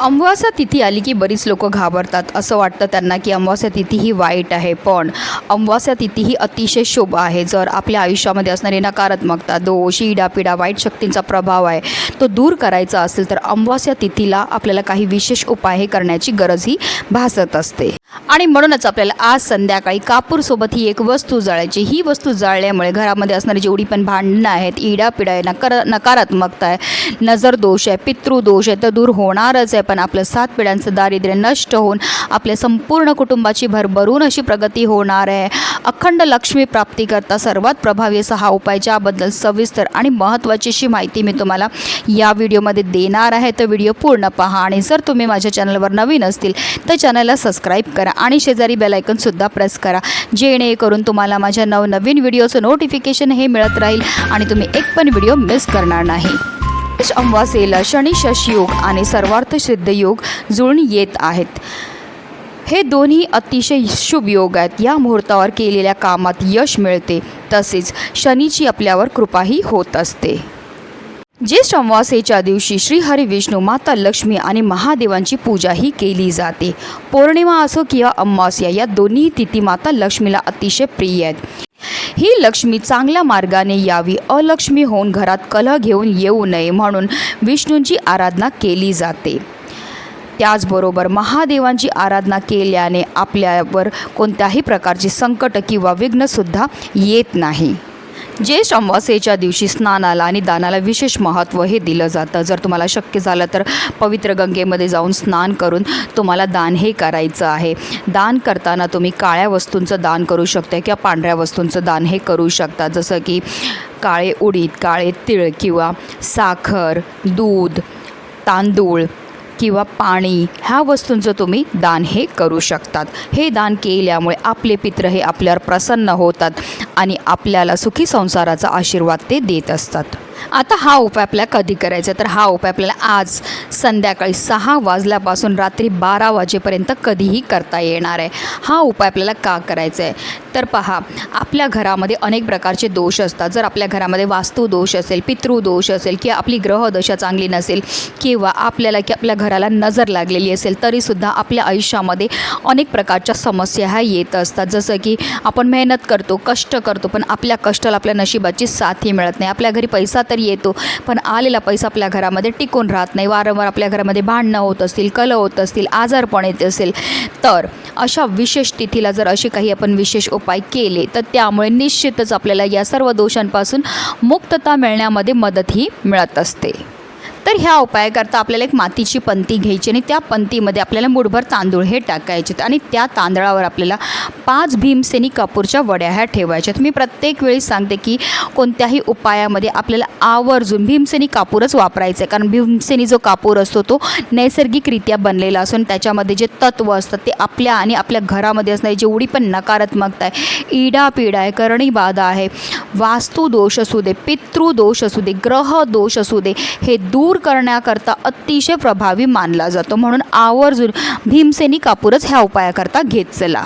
अमावास्या तिथी आली की बरीच लोक घाबरतात. असं वाटतं त्यांना की अमावास्या तिथी ही वाईट आहे. पण अमावास्या तिथी ही अतिशय शुभ आहे. जर आपल्या आयुष्यामध्ये असणारी नकारात्मकता दोष इडापिडा वाईट शक्तींचा प्रभाव आहे तो दूर करायचा असेल तर अमावास्या तिथीला आपल्याला काही विशेष उपाय हे करण्याची गरजही भासत असते. आणि म्हणूनच आपल्याला आज संध्याकाळी कापूरसोबत ही एक वस्तू जाळायची. ही वस्तू जाळल्यामुळे घरामध्ये असणारी जेवढी पण भांडणं आहेत इडापिडा आहे नकार नकारात्मकता आहे नजर दोष आहे पितृदोष आहे तर दूर होणारच आहे. पण आपलं सात पिढ्यांचं दारिद्र्य नष्ट होऊन आपल्या संपूर्ण कुटुंबाची भरभरून अशी प्रगती होणार आहे. अखंड लक्ष्मी प्राप्तीकरता सर्वात प्रभावी असा हा उपाय ज्याबद्दल सविस्तर आणि महत्त्वाची अशी माहिती मी तुम्हाला या व्हिडिओमध्ये देणार आहे. तर व्हिडिओ पूर्ण पहा आणि जर तुम्ही माझ्या चॅनलवर नवीन असतील तर चॅनलला सबस्क्राईब करा आणि शेजारी बेलायकनसुद्धा प्रेस करा. जेणेकरून तुम्हाला माझ्या नवनवीन व्हिडिओचं नोटिफिकेशन हे मिळत राहील आणि तुम्ही एक पण व्हिडिओ मिस करणार नाही. अमावास्येला शनी शनि शशयोग आणि सर्वार्थ सिद्ध योग जुळून येत आहेत. हे दोन्ही अतिशय शुभ योग आहेत. या मुहूर्तावर केलेल्या कामात यश मिळते. तसेच शनीची आपल्यावर कृपाही होत असते. ज्येष्ठ अमावास्येच्या दिवशी श्री हरी विष्णू माता लक्ष्मी आणि महादेवांची पूजाही केली जाते. पौर्णिमा असो किंवा अमावास्या या दोन्ही तिथी माता लक्ष्मीला अतिशय प्रिय आहेत. ही लक्ष्मी चांगल्या मार्गाने यावी. अलक्ष्मी होऊन घरात कलह घेऊन येऊ नये म्हणून विष्णूंची आराधना केली जाते. त्याचबरोबर महादेवांची आराधना केल्याने आपल्यावर कोणत्याही प्रकारचे संकट किंवा विघ्नसुद्धा येत नाही. ज्येष्ठ अमावास्येच्या दिवशी स्नानाला आणि दानाला विशेष महत्त्व हे दिलं जातं. जर तुम्हाला शक्य झालं तर पवित्र गंगेमध्ये जाऊन स्नान करून तुम्हाला दान हे करायचं आहे. दान करताना तुम्ही काळ्या वस्तूंचं दान करू शकता किंवा पांढऱ्या वस्तूंचं दान हे करू शकता. जसं की काळे उडीद काळे तिळ किंवा साखर दूध तांदूळ किंवा पाणी ह्या वस्तूंचं तुम्ही दान हे करू शकतात. हे दान केल्यामुळे आपले पित्र हे आपल्यावर प्रसन्न होतात आणि आपल्याला सुखी संसाराचा आशीर्वाद ते देत असतात. आता हा उपाय आपल्याला कधी करायचा? तर हा उपाय आपल्याला आज संध्याकाळी सहा वाजल्यापासून रात्री बारा वाजेपर्यंत कधीही करता येणार आहे. हा उपाय आपल्याला का करायचा आहे? तर पहा आपल्या घरामध्ये अनेक प्रकारचे दोष असतात. जर आपल्या घरामध्ये वास्तुदोष असेल पितृदोष असेल किंवा आपली ग्रहदशा चांगली नसेल किंवा आपल्याला की आपल्या घराला नजर लागलेली असेल तरीसुद्धा आपल्या आयुष्यामध्ये अनेक प्रकारच्या समस्या ह्या येत असतात. जसं की आपण मेहनत करतो कष्ट करतो पण आपल्या कष्टाला आपल्या नशिबाची साथही मिळत नाही. आपल्या घरी पैसा तर येतो. पण आलेला पैसा आपल्या घरामध्ये टिकून राहत नाही. वारंवार आपल्या घरामध्ये भांडणं होत असतील कल होत असतील आजारपण येत असेल. तर अशा विशेष तिथीला जर असे काही आपण विशेष उपाय केले तर त्यामुळे निश्चितच आपल्याला या सर्व दोषांपासून मुक्तता मिळण्यामध्ये मदतही मिळत असते. तर ह्या उपायाकरता आपल्याला एक मातीची पंती घ्यायची आणि त्या पंतीमध्ये आपल्याला मुठभर तांदूळ हे टाकायचे आणि त्या तांदळावर आपल्याला पाच भीमसेनी कापूरच्या वड्या ह्या ठेवायच्यात मी प्रत्येक वेळी सांगते की कोणत्याही उपायामध्ये आपल्याला आवर्जून भीमसेनी कापूरच वापरायचं आहे. कारण भीमसेनी जो कापूर असतो तो नैसर्गिकरित्या बनलेला असून त्याच्यामध्ये जे तत्व असतात ते आपल्या आणि आपल्या घरामध्ये असणारी जेवढी पण नकारात्मकता आहे इडा आहे करणी बाधा आहे वास्तुदोष असू दे पितृदोष असू दे ग्रह दोष असू दे हे दूर करण्याकरता अतिशय प्रभावी मानला जातो. म्हणून आवर्जून भीमसेनी कापूरच ह्या उपायाकरता घेत चला.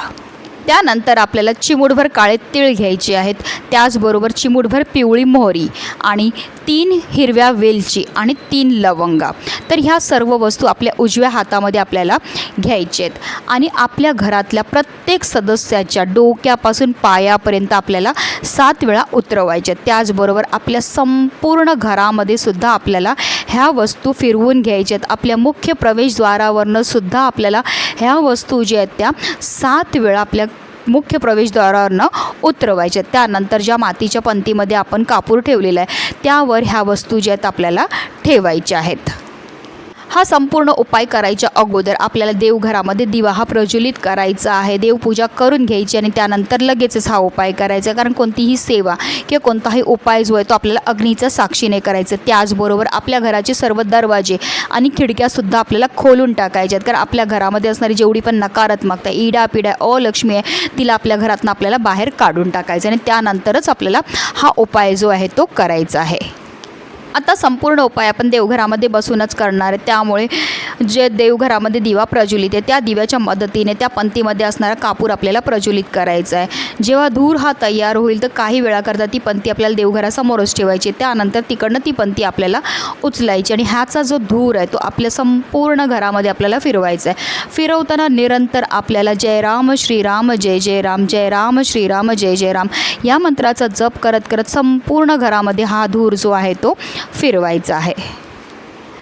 त्यानंतर आपल्याला चिमूटभर काळे तीळ घ्यायचे आहेत. त्याचबरोबर चिमूटभर पिवळी मोहरी आणि तीन हिरव्या वेलची आणि तीन लवंगा. तर ह्या सर्व वस्तू आपल्या उजव्या हातामध्ये आपल्याला घ्यायचे आहेत. आणि आपल्या घरातल्या प्रत्येक सदस्याच्या डोक्यापासून पायापर्यंत आपल्याला सात वेळा उतरवायच्या आहेत. त्याचबरोबर आपल्या संपूर्ण घरामध्ये सुद्धा आपल्याला ह्या वस्तू फिरवून घ्यायच्या आहेत आपल्या मुख्य प्रवेशद्वारावरनं सुद्धा आपल्याला ह्या वस्तू ज्या आहेत त्या सात वेळा आपल्या मुख्य प्रवेशद्वारावरनं उतरवायच्या त्यानंतर ज्या मातीच्या पंतीमध्ये आपण कापूर ठेवलेला आहे त्यावर ह्या वस्तू ज्या आहेत आपल्याला ठेवायच्या आहेत. हा संपूर्ण उपाय करायच्या अगोदर आपल्याला देवघरामध्ये दिवा हा प्रज्वलित करायचा आहे. देवपूजा करून घ्यायची आणि त्यानंतर लगेचच हा उपाय करायचा. कारण कोणतीही सेवा किंवा कोणताही उपाय जो आहे तो आपल्याला अग्नीच्या साक्षीने करायचा. त्याचबरोबर आपल्या घराचे सर्व दरवाजे आणि खिडक्यासुद्धा आपल्याला खोलून टाकायच्या आहेत. कारण आपल्या घरामध्ये असणारी जेवढी पण नकारात्मकता इडा पिडा अलक्ष्मी आहे तिला आपल्या घरातून आपल्याला बाहेर काढून टाकायचं आणि त्यानंतरच आपल्याला हा उपाय जो आहे तो करायचा आहे. आता संपूर्ण उपाय आपण देवघरामध्ये बसूनच करणार आहे. त्यामुळे जे देवघरामध्ये दिवा प्रज्वलित आहे त्या दिव्याच्या मदतीने त्या पंथीमध्ये असणारा कापूर आपल्याला प्रज्वलित करायचा आहे. जेव्हा धूर हा तयार होईल तर काही वेळाकरता ती पंथी आपल्याला देवघरासमोरच ठेवायची त्यानंतर तिकडनं ती पंथी आपल्याला उचलायची आणि ह्याचा जो धूर आहे तो आपल्या संपूर्ण घरामध्ये आपल्याला फिरवायचा आहे. फिरवताना निरंतर आपल्याला जय राम श्रीराम जय जय राम जय राम श्रीराम जय जय राम या मंत्राचा जप करत करत संपूर्ण घरामध्ये हा धूर जो आहे तो फिरवायचं आहे.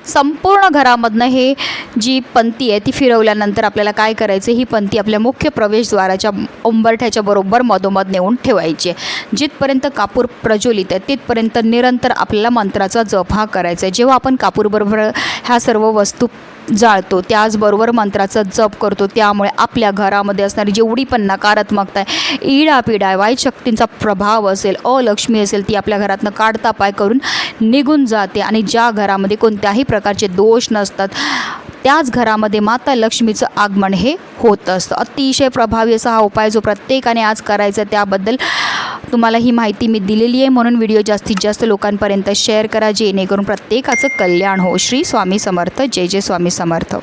संपूर्ण घरामधनं हे जी पंथी आहे ती फिरवल्यानंतर आपल्याला काय करायचं? ही पंथी आपल्या मुख्य प्रवेशद्वाराच्या उंबरठ्याच्या बरोबर मधोमध नेऊन ठेवायची. आहे जिथपर्यंत कापूर प्रज्वलित आहे तिथपर्यंत निरंतर आपल्याला मंत्राचा जप हा करायचा आहे. जेव्हा आपण कापूरबरोबर ह्या सर्व वस्तू जाळतो. त्याचबरोबर मंत्राचा जप करतो. त्यामुळे आपल्या घरामध्ये असणारी जेवढी पण नकारात्मकता आहे इडापिडा आहे वाईट शक्तींचा प्रभाव असेल अलक्ष्मी असेल ती आपल्या घरातनं काढता पाय करून निघून जाते आणि ज्या घरामध्ये कोणत्याही प्रकारचे दोष नसतात त्याच घरामध्ये माता लक्ष्मीचं आगमन हे होत असतं. अतिशय प्रभावी असा हा उपाय जो प्रत्येकाने आज करायचा त्याबद्दल तुम्हाला ही माहिती मी दिलेली आहे. म्हणून व्हिडिओ जास्तीत जास्त लोकांपर्यंत शेअर करा जेणेकरून प्रत्येकाचं कल्याण हो. श्री स्वामी समर्थ. जय जय स्वामी समर्थ.